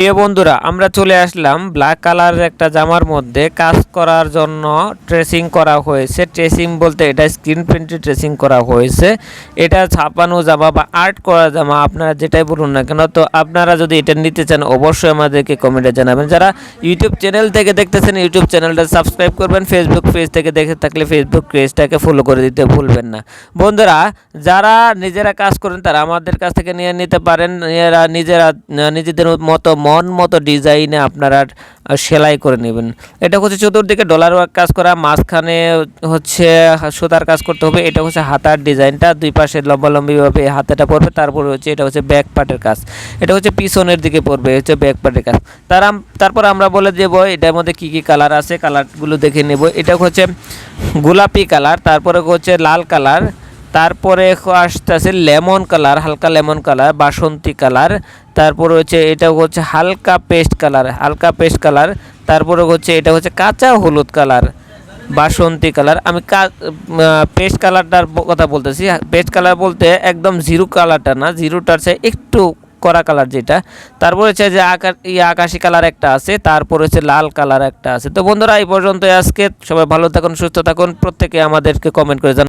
প্রিয় বন্ধুরা, আমরা চলে আসলাম ব্ল্যাক কালারের একটা জামার মধ্যে। কাজ করার জন্য ট্রেসিং করা হয়েছে। ট্রেসিং বলতে এটা স্ক্রিন প্রিন্টে ট্রেসিং করা হয়েছে। এটা ছাপানো জামা বা আর্ট করা জামা আপনারা যেটাই বলুন না কেন, তো আপনারা যদি এটা নিতে চান, অবশ্যই আমাদেরকে কমেন্টে জানাবেন। যারা ইউটিউব চ্যানেল থেকে দেখতেছেন ইউটিউব চ্যানেলটা সাবস্ক্রাইব করবেন। ফেসবুক পেজ থেকে দেখে থাকলে ফেসবুক পেজটাকে ফলো করে দিতে ভুলবেন না। বন্ধুরা, যারা নিজেরা কাজ করেন, তারা আমাদের কাছ থেকে নিয়ে নিতে পারেন। নিজেরা নিজেদের মতো মন মতো ডিজাইনে আপনারা সেলাই করে নেবেন। এটা হচ্ছে চতুর্দিকে ডলার ওয়ার্ক কাজ করা, মাঝখানে হচ্ছে সুতার কাজ করতে হবে, এটা হচ্ছে হাতার ডিজাইনটা দুই পাশে লম্বালম্বিভাবে হাতাটা পড়বে, তারপরে হচ্ছে এটা হচ্ছে ব্যাক পার্টের কাজ। এটা হচ্ছে পিছনের দিকে পড়বে, হচ্ছে ব্যাক পার্টের কাজ। তার তারপর আমরা বলে দেব, এটার মধ্যে কি কি কালার আছে কালারগুলো দেখে নেব। এটা হচ্ছে গোলাপি কালার তারপরে হচ্ছে লাল কালার তারপরে আসতেছে লেমন কালার, হালকা লেমন কালার, বাসন্তী কালার। তারপরে হচ্ছে এটা হচ্ছে হালকা পেস্ট কালার, হালকা পেস্ট কালার। তারপরে হচ্ছে এটা হচ্ছে কাঁচা হলুদ কালার, বাসন্তী কালার। আমি পেস্ট কালারটার কথা বলতেছি। পেস্ট কালার বলতে একদম জিরো কালারটা না, জিরোটার চেয়ে একটু করা কালার যেটা। তারপর হচ্ছে যে আকাশি কালার একটা আছে, তারপর হচ্ছে লাল কালার একটা আছে। তো বন্ধুরা, এই পর্যন্ত আজকে। সবাই ভালো থাকুন, সুস্থ থাকুন। প্রত্যেকে আমাদেরকে কমেন্ট করে জানান।